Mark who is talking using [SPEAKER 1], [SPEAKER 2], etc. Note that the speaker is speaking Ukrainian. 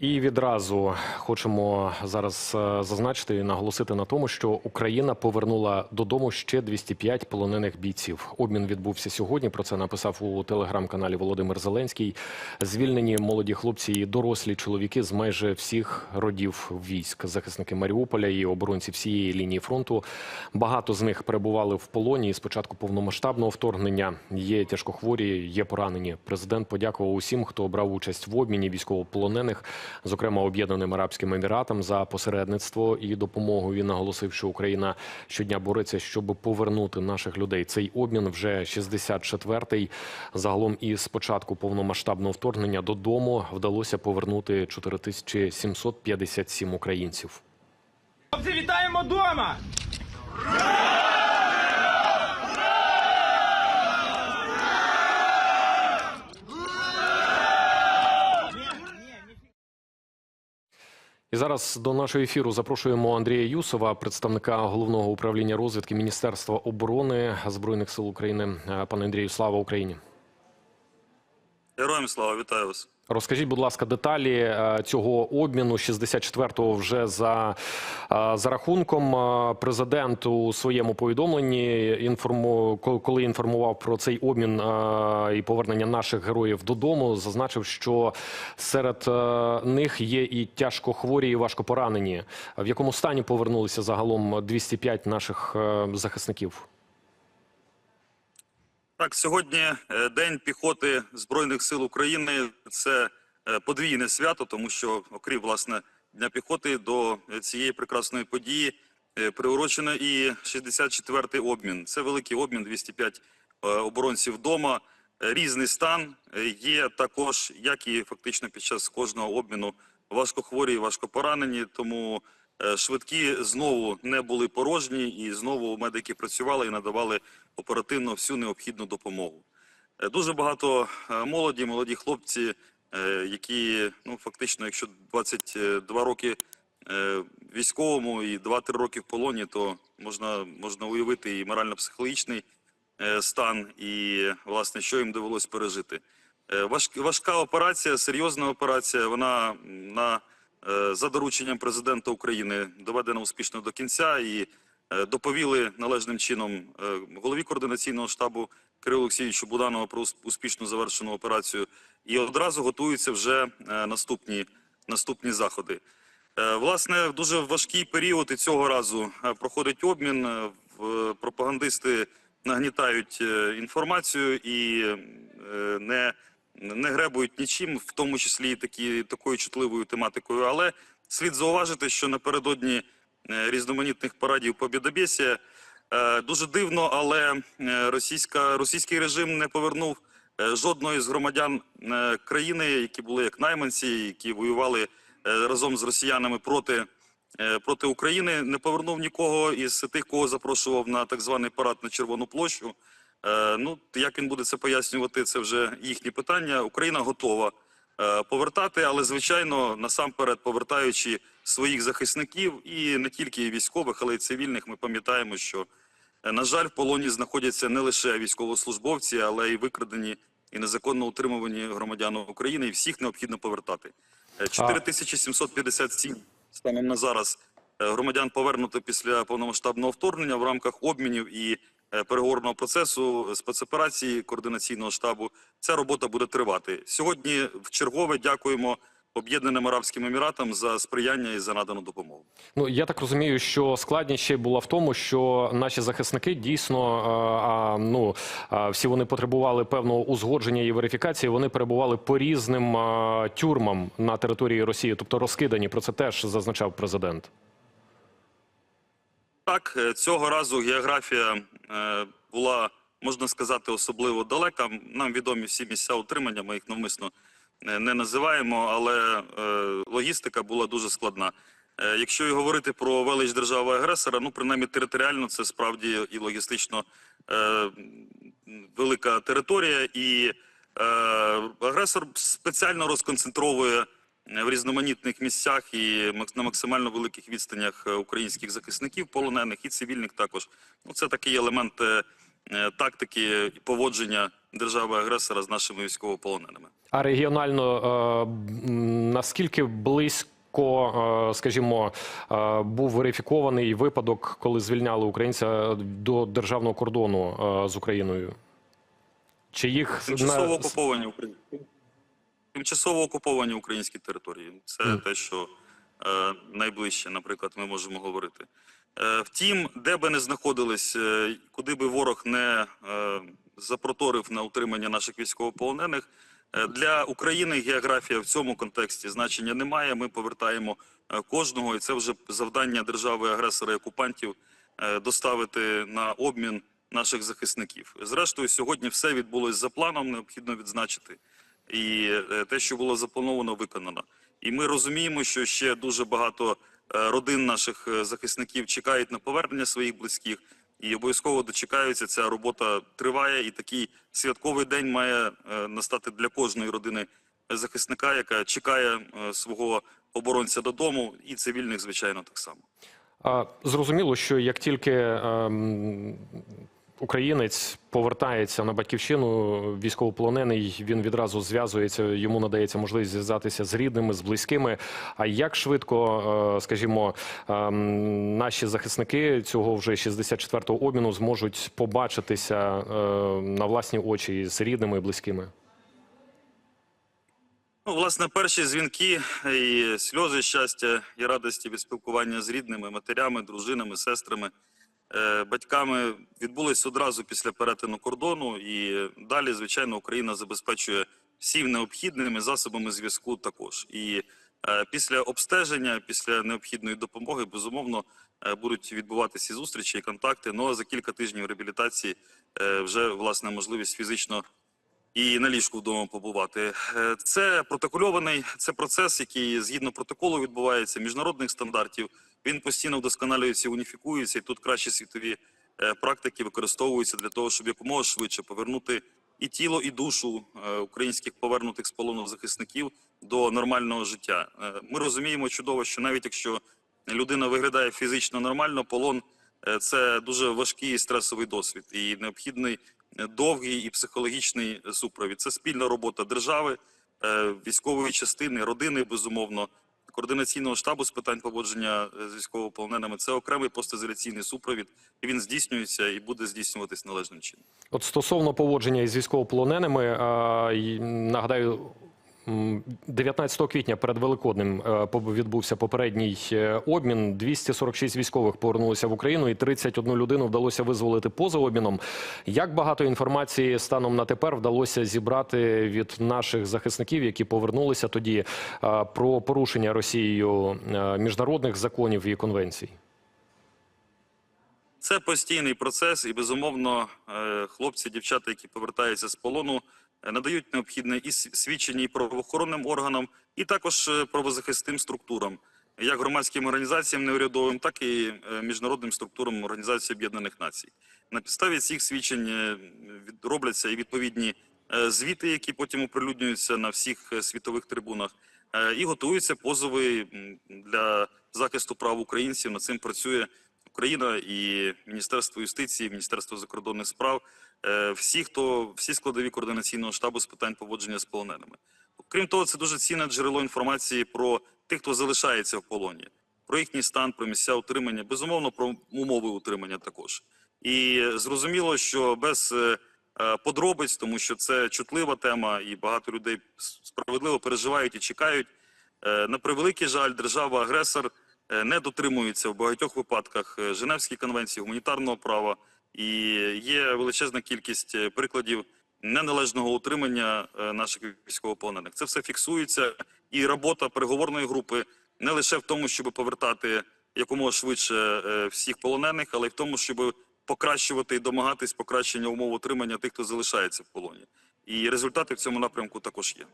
[SPEAKER 1] І відразу хочемо зараз е, зазначити і наголосити на тому, що Україна повернула додому ще 205 полонених бійців. Обмін відбувся сьогодні. Про це написав у телеграм-каналі Володимир Зеленський. Звільнені молоді хлопці і дорослі чоловіки з майже всіх родів військ, захисники Маріуполя і оборонці всієї лінії фронту. Багато з них перебували в полоні. З початку повномасштабного вторгнення є тяжкохворі, є поранені. Президент подякував усім, хто брав участь в обміні військовополонених зокрема Об'єднаним Арабським Еміратам, за посередництво і допомогу. Він наголосив, що Україна щодня бореться, щоб повернути наших людей. Цей обмін вже 64-й. Загалом із початку повномасштабного вторгнення додому вдалося повернути 4757 українців.
[SPEAKER 2] Хлопці, вітаємо дома!
[SPEAKER 1] І зараз до нашого ефіру запрошуємо Андрія Юсова, представника головного управління розвідки Міністерства оборони збройних сил України. Пане Андрію, слава Україні!
[SPEAKER 3] Героям слава, вітаю вас.
[SPEAKER 1] Розкажіть, будь ласка, деталі е, цього обміну 64-го вже за, е, за рахунком. Е, Президент у своєму повідомленні інформу, коли інформував про цей обмін і повернення наших героїв додому, зазначив, що серед них є і тяжко хворі, і важко поранені. В якому стані повернулися загалом 205 наших захисників?
[SPEAKER 3] Так, сьогодні е, День піхоти Збройних сил України. Це е, подвійне свято, тому що, окрім власне Дня піхоти, до цієї прекрасної події е, приурочено і 64-й обмін. Це великий обмін, 205 е, оборонців вдома. Різний стан є також, як і фактично під час кожного обміну, важкохворі і важкопоранені. Тому швидкі знову не були порожні, і знову медики працювали і надавали оперативно всю необхідну допомогу. Е, Дуже багато е, молоді, молоді хлопці, е, які ну фактично, якщо 22 роки е, військовому і 2-3 роки в полоні, то можна, можна уявити і морально-психологічний е, стан, і власне, що їм довелось пережити. Е, Важка операція, серйозна операція. Вона на е, за дорученням президента України доведена успішно до кінця і е, доповіли належним чином е, голові координаційного штабу Кирилу Олексійовичу Буданову про ус- успішно завершену операцію. І одразу готуються вже е, наступні, наступні заходи. Е, Власне, в дуже важкий період і цього разу е, проходить обмін. Е, Пропагандисти нагнітають е, інформацію і е, не, не гребують нічим, в тому числі і такі, такою чутливою тематикою. Але слід зауважити, що напередодні е, різноманітних парадів Побєдобєсія е, дуже дивно, але е, російська, російський режим не повернув жодної з громадян країни, які були як найманці, які воювали разом з росіянами проти, проти України, не повернув нікого із тих, кого запрошував на так званий парад на Червону площу. Е, Ну, як він буде це пояснювати, це вже їхні питання. Україна готова е, повертати, але звичайно, насамперед повертаючи своїх захисників і не тільки військових, але й цивільних. Ми пам'ятаємо, що Е, На жаль, в полоні знаходяться не лише військовослужбовці, але й викрадені і незаконно утримувані громадяни України. І всіх необхідно повертати. Е, 4757 станом на зараз громадян повернуто після повномасштабного вторгнення в рамках обмінів і переговорного процесу спецоперації координаційного штабу. Ця робота буде тривати. Сьогодні в чергове дякуємо Об'єднаним Арабським Еміратам за сприяння і за надану допомогу.
[SPEAKER 1] Ну я так розумію, що складність ще була в тому, що наші захисники дійсно е, а, ну а, всі вони потребували певного узгодження і верифікації. Вони перебували по різним а, тюрмам на території Росії, тобто розкидані. Про це теж зазначав президент.
[SPEAKER 3] Так, е, цього разу географія е, була, можна сказати, особливо далека. Нам відомі всі місця утримання, ми їх навмисно е, не називаємо, але логістика була дуже складна. Якщо і говорити про велич держави-агресора, ну принаймні територіально це справді і логістично велика територія, і агресор спеціально розконцентровує в різноманітних місцях і на максимально великих відстанях е, українських захисників, полонених і цивільних також. Ну це такий елемент е, е, тактики і поводження держави-агресора з нашими військовополоненими.
[SPEAKER 1] А регіонально е, наскільки близько, е, скажімо, е, був верифікований випадок, коли звільняли українця до державного кордону е, з Україною? Чи їх
[SPEAKER 3] Тимчасово
[SPEAKER 1] на-
[SPEAKER 3] окуповані Україні. Тимчасово окуповані українські території. Це
[SPEAKER 1] Мгм.
[SPEAKER 3] те, що е, найближче, наприклад, ми можемо говорити. Е, втім, де би не знаходились, е, куди би ворог не е, запроторив на утримання наших військовополонених, е, для України географія в цьому контексті значення не має. Ми повертаємо е, кожного, і це вже завдання держави-агресора і окупантів е, доставити на обмін наших захисників. Зрештою, сьогодні все відбулось за планом, необхідно відзначити. І е, те, що було заплановано, виконано. І ми розуміємо, що ще дуже багато е, родин наших е, захисників чекають на повернення своїх близьких, і обов'язково дочекаються. Ця робота триває, і такий святковий день має настати для кожної родини захисника, яка чекає свого оборонця додому, і цивільних, звичайно, так само.
[SPEAKER 1] Зрозуміло, що як тільки ем, українець повертається на батьківщину, військовополонений, він відразу зв'язується, йому надається можливість зв'язатися з рідними, з близькими. А як швидко, е, скажімо, ем, наші захисники цього вже 64-го обміну зможуть побачитися е, на власні очі з рідними і близькими?
[SPEAKER 3] Ну, власне, перші дзвінки і сльози щастя і радості від спілкування з рідними, матерями, дружинами, сестрами, е, батьками відбулись одразу після перетину кордону. І далі, звичайно, Україна забезпечує всім необхідними засобами зв'язку також. І е, після обстеження, після необхідної допомоги, безумовно, е, будуть відбуватися зустрічі і контакти. Ну а за кілька тижнів реабілітації е, вже власне можливість фізично і на ліжку вдома побувати. Е, Це протокольований це процес, який згідно протоколу відбувається міжнародних стандартів. Він постійно вдосконалюється, уніфікується, і тут кращі світові е, практики використовуються для того, щоб якомога швидше повернути і тіло, і душу е, українських повернутих з полону захисників до нормального життя. Ми розуміємо чудово, що навіть якщо людина виглядає фізично нормально, полон це дуже важкий стресовий досвід, і необхідний довгий і психологічний е, супровід. Це спільна робота держави, е, військової частини, родини, безумовно, координаційного штабу з питань поводження е, з військовополоненими. Це окремий постизоляційний супровід, і він здійснюється і буде здійснюватись належним чином.
[SPEAKER 1] От стосовно поводження із військовополоненими, й- нагадаю. М, 19 квітня перед Великоднем е, відбувся попередній е, обмін. 246 військових повернулися в Україну, і 31 людину вдалося визволити поза обміном. Як багато інформації станом на тепер вдалося зібрати від наших захисників, які повернулися тоді, е, про порушення Росією міжнародних законів і конвенцій?
[SPEAKER 3] Це постійний процес, і безумовно, хлопці, дівчата, які повертаються з полону, надають необхідне і свідчення і правоохоронним органам, і також е, правозахисним структурам, як громадським організаціям неурядовим, так і е, міжнародним структурам Організації Об'єднаних Націй. На підставі цих свідчень е, робляться і відповідні е, звіти, які потім оприлюднюються на всіх е, світових трибунах, е, і готуються позови для захисту прав українців. Над цим працює Україна і Міністерство юстиції, Міністерство закордонних справ, е, всі, хто всі складові координаційного штабу з питань поводження з полоненими. Крім того, це дуже цінне джерело інформації про тих, хто залишається в полоні, про їхній стан, про місця утримання, безумовно, про умови утримання також. І зрозуміло, що без е, е, подробиць, тому що це чутлива тема, і багато людей справедливо переживають і чекають. На превеликий жаль, держава-агресор не дотримується в багатьох випадках е, Женевської конвенції, гуманітарного права, і є величезна кількість е, прикладів неналежного утримання е, наших військовополонених. Це все фіксується, і робота переговорної групи не лише в тому, щоб повертати якомога швидше е, всіх полонених, але й в тому, щоб покращувати і домагатись покращення умов утримання тих, хто залишається в полоні. І результати в цьому напрямку також є.